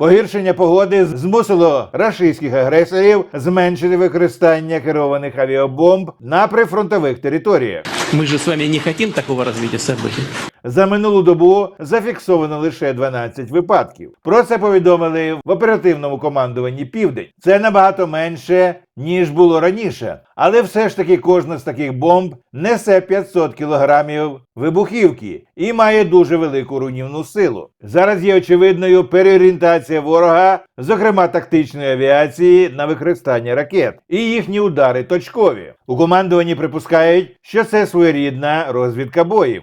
Погіршення погоди змусило рашистських агресорів зменшити використання керованих авіабомб на прифронтових територіях. Мы же с вами не хотим такого развития событий. За минулу добу зафіксовано лише 12 випадків. Про це повідомили в оперативному командуванні Південь. Це набагато менше ніж було раніше, але все ж таки кожна з таких бомб несе 500 кілограмів вибухівки і має дуже велику руйнівну силу. Зараз є очевидною переорієнтація ворога, зокрема тактичної авіації, на використання ракет і їхні удари точкові. У командуванні припускають, що це своєрідна розвідка боїв.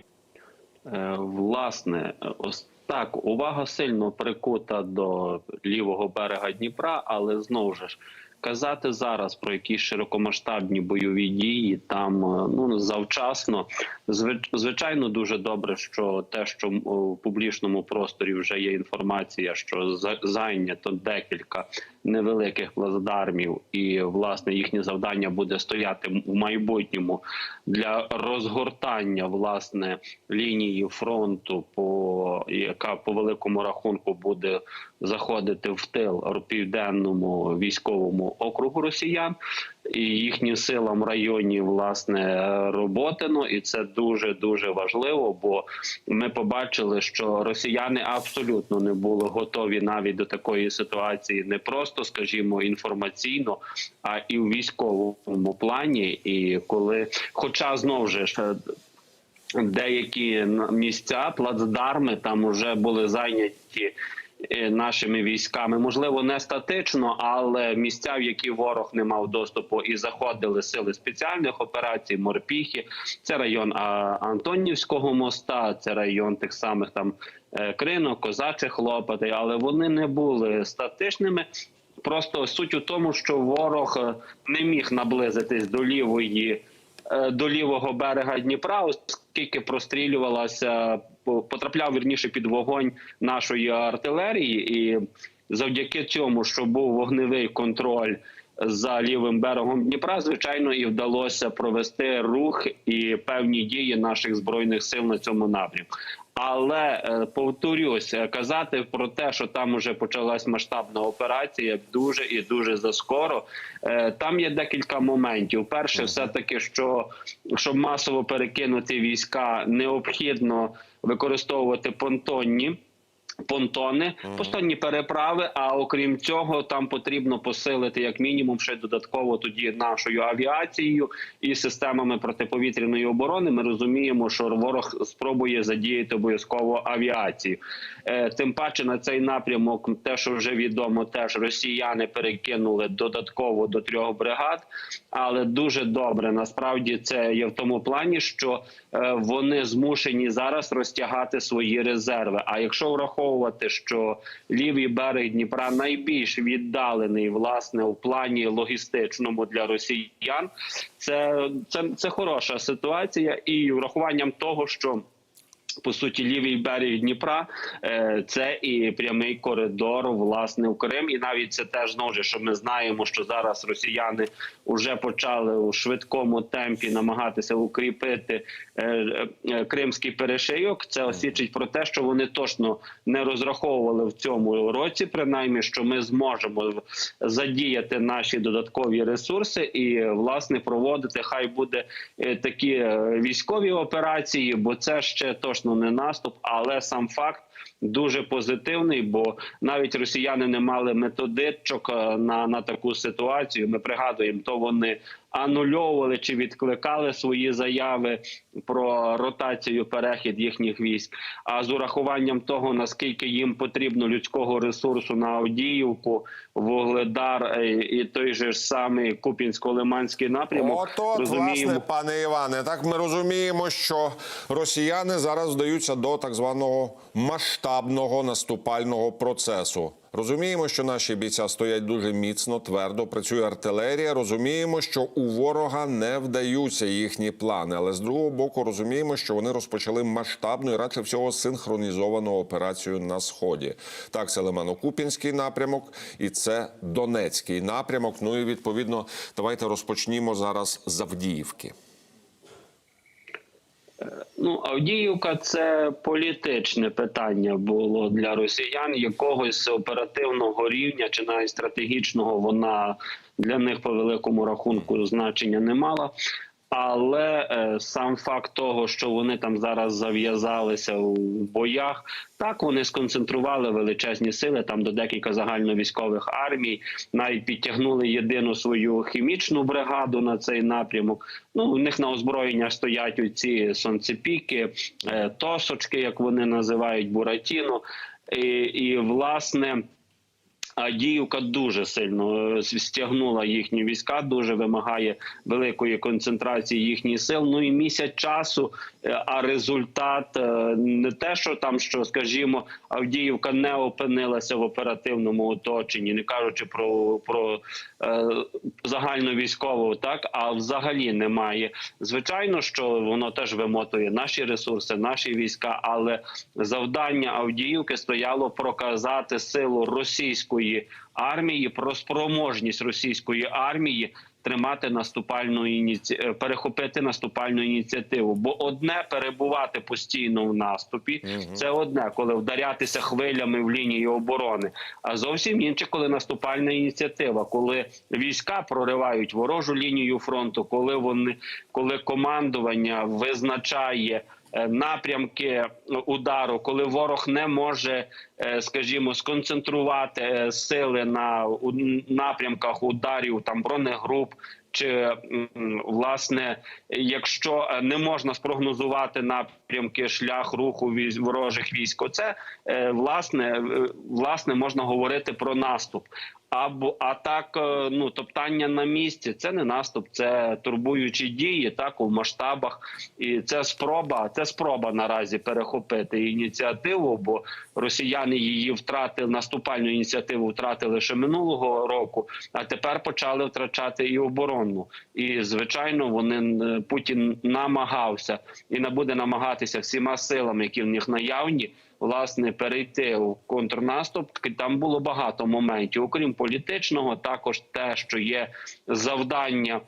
Е, Власне, ось так, увага сильно прикута до лівого берега Дніпра, але знову ж казати зараз про якісь широкомасштабні бойові дії там е, ну завчасно. Звичайно, дуже добре, що те, що в публічному просторі вже є інформація, що зайнято декілька невеликих плацдармів, і власне їхнє завдання буде стояти в майбутньому для розгортання власне лінії фронту, по яка по великому рахунку буде заходити в тил південному військовому округу росіян. І їхнім силам в районі власне роботино, і це дуже дуже важливо. Бо ми побачили, що росіяни абсолютно не були готові навіть до такої ситуації, не просто, скажімо, інформаційно, а і в військовому плані. І коли, хоча знову ж е, деякі місця, плацдарми там вже були зайняті. е, Нашими військами, можливо, не статично, але місця, в які ворог не мав доступу, і заходили сили спеціальних операцій, морпіхи. Це район Антонівського моста, це район тих самих там е, кринок, козачих лопатей, але вони не були статичними. Просто суть у тому, що ворог е, не міг наблизитись до лівої е, до лівого берега Дніпра, оскільки прострілювалася, потрапляв вірніше під вогонь нашої артилерії, і завдяки цьому, що був вогневий контроль за лівим берегом Дніпра, звичайно, і вдалося провести рух і певні дії наших збройних сил на цьому напрямку. Але е, повторюсь, е, казати про те, що там уже почалась масштабна операція, дуже і дуже заскоро. Е, Там є декілька моментів. Перше, все таки, що щоб масово перекинути війська, необхідно використовувати понтонні. Понтони, понтонні переправи. А окрім цього, там потрібно посилити як мінімум ще додатково тоді нашою авіацією і системами протиповітряної оборони. Ми розуміємо, що ворог спробує задіяти обов'язково авіацію. Е, тим паче на цей напрямок, те, що вже відомо, теж росіяни перекинули додатково до трьох бригад. Але дуже добре насправді це є в тому плані, що е, вони змушені зараз розтягати свої резерви. А якщо враховувати, що лівий берег Дніпра найбільш віддалений власне у плані логістичному для росіян, це, це, це хороша ситуація, і врахуванням того, що по суті, лівий берег Дніпра е, це і прямий коридор власне в Крим. І навіть це теж ж, що ми знаємо, що зараз росіяни вже почали у швидкому темпі намагатися укріпити е, е, кримський перешийок. Це освідчить про те, що вони точно не розраховували в цьому році, принаймні, що ми зможемо задіяти наші додаткові ресурси і власне проводити. Хай буде такі військові операції, бо це ще точно не наступ, але сам факт. Дуже позитивний, бо навіть росіяни не мали методичок е, на, на таку ситуацію. Ми пригадуємо, то вони анульовували чи відкликали свої заяви про ротацію перехід їхніх військ. А з урахуванням того наскільки їм потрібно людського ресурсу на Авдіївку, Вугледар е, і той же ж самий Купінсько-Лиманський напрямок, От, от, розуміємо. власне, пане Іване, так ми розуміємо, що росіяни зараз вдаються до так званого масштабного наступального процесу. Розуміємо, що наші бійця стоять дуже міцно, твердо працює артилерія. Розуміємо, що у ворога не вдаються їхні плани. Але з другого боку, розуміємо, що вони розпочали масштабну і радше всього синхронізовану операцію на сході. Так, це Лимано-Купінський напрямок і це Донецький напрямок. Ну і відповідно, давайте розпочнімо зараз з Авдіївки. Ну, Авдіївка це політичне питання було для росіян. Якогось оперативного рівня чи навіть стратегічного вона для них по великому рахунку значення не мала. Але е, сам факт того, що вони там зараз зав'язалися у боях, так вони сконцентрували величезні сили там до декілька загальновійськових армій, навіть підтягнули єдину свою хімічну бригаду на цей напрямок. Ну у них на озброєння стоять оці сонцепіки, е, тосочки, як вони називають, буратіно. І, і власне. Діївка дуже сильно е, стягнула їхні війська, дуже вимагає великої концентрації їхніх сил. Ну і місяць часу. е, А результат е, не те, що там, що скажімо, Авдіївка не опинилася в оперативному оточенні, не кажучи про, про е, загальну військову, так а взагалі немає. Звичайно, що воно теж вимотує наші ресурси, наші війська, але завдання Авдіївки стояло показати силу російської армії, про спроможність російської армії тримати наступальну ініці... е, перехопити наступальну ініціативу. Бо одне перебувати постійно в наступі, це одне, коли вдарятися хвилями в лінії оборони. А зовсім інше, коли наступальна ініціатива, коли війська проривають ворожу лінію фронту, коли вони коли командування визначає. Е, Напрямки удару, коли ворог не може, е, скажімо, сконцентрувати е, сили на напрямках ударів там бронегруп, чи власне, якщо е, не можна спрогнозувати напрямки шлях руху ворожих військ, оце е, власне е, власне можна говорити про наступ. Або а так, ну топтання на місці, це не наступ, це турбуючі дії, так у масштабах, і це спроба, це спроба наразі перехопити ініціативу, бо росіяни її втратили наступальну ініціативу, втратили ще минулого року, а тепер почали втрачати і оборонну. І звичайно, вони е, Путін намагався і буде намагатися всіма силами, які в них наявні. Власне, перейти у контрнаступ там було багато моментів, окрім політичного, також те, що є завдання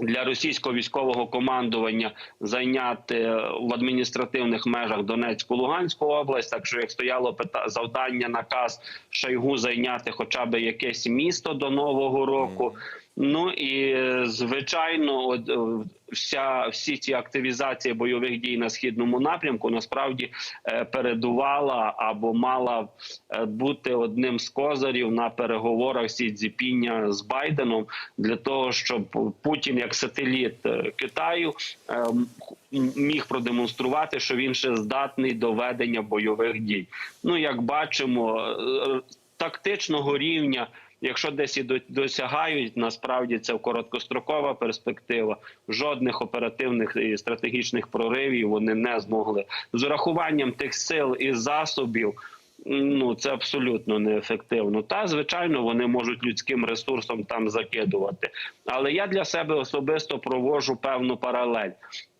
для російського військового командування зайняти е, в адміністративних межах Донецьку Луганську область. Так що як стояло завдання, наказ Шойгу зайняти хоча б якесь місто до нового року. Ну і е, звичайно, от, е, вся всі ці активізації бойових дій на східному напрямку насправді е, передувала або мала бути одним з козирів на переговорах Сі Цзіпіня з Байденом для того, щоб Путін як сателіт Китаю міг продемонструвати, що він ще здатний до ведення бойових дій. Ну як бачимо, тактичного рівня. Якщо десь і досягають, насправді це короткострокова перспектива. Жодних оперативних і стратегічних проривів вони не змогли з урахуванням тих сил і засобів. Ну це абсолютно неефективно. Та звичайно, вони можуть людським ресурсом там закидувати. Але я для себе особисто проводжу певну паралель.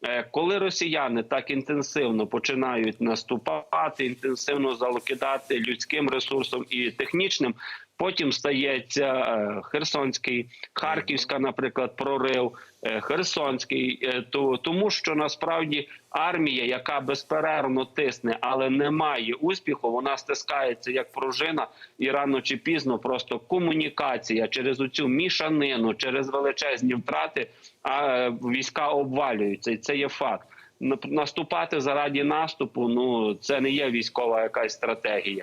Е, Коли росіяни так інтенсивно починають наступати, інтенсивно залокидати людським ресурсом і технічним, потім стається е, Херсонський, Харківська, наприклад, прорив, е, Херсонський, е, то тому, що насправді армія, яка безперервно тисне, але не має успіху, вона стискається як пружина, і рано чи пізно просто комунікація через оцю мішанину, через величезні втрати, а війська обвалюються, і це є факт. Наступати заради наступу, ну це не є військова якась стратегія.